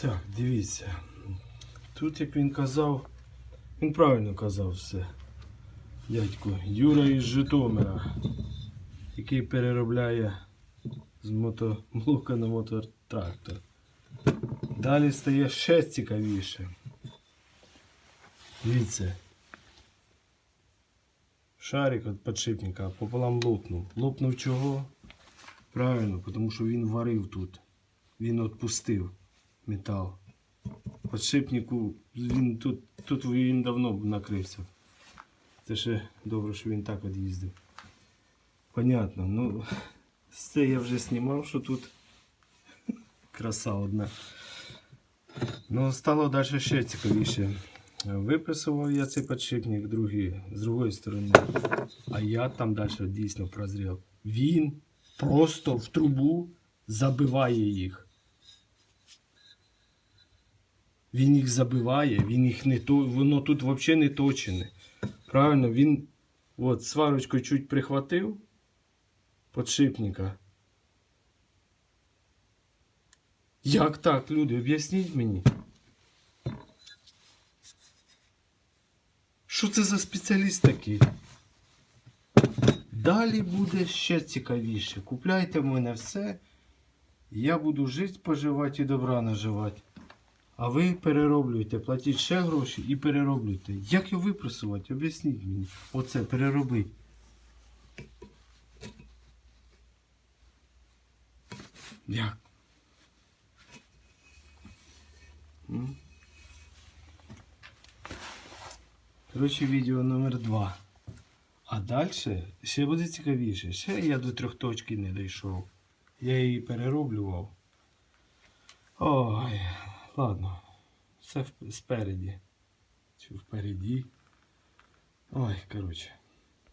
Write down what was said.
Так, дивіться. Тут, як він казав, він правильно казав все. Дядько Юра із Житомира, який переробляє з мотоблока на мототрактор. Далі стає ще цікавіше. Дивіться. Шарик від підшипника пополам лопнув. Лопнув чого? Правильно, тому що він варив тут. Він відпустив метал. Подшипнику він тут, тут він давно накрився. Це ще добре, що він так від'їздив. Понятно, ну це я вже знімав, що тут краса одна. Ну, стало далі ще цікавіше. Виписував я цей подшипник другий, з другої сторони. А я там далі дійсно прозрів. Він просто в трубу забиває їх. Він їх забиває, він їх не то, воно тут взагалі не точене. Правильно, він от сварочкою чуть прихватив подшипника. Як так, люди? Об'ясніть мені. Що це за спеціаліст такий? Далі буде ще цікавіше. Купляйте в мене все. Я буду жити, поживати і добра наживати. А ви перероблюйте, платіть ще гроші і перероблюйте. Як його випресувати? Об'ясніть мені. Оце переробить. Як? Коротше, відео номер два. А далі ще буде цікавіше. Ще я до трьох точки не дійшов. Я її перероблював. Ой, ладно. Все спереді. Чи впереді. Ой, коротше.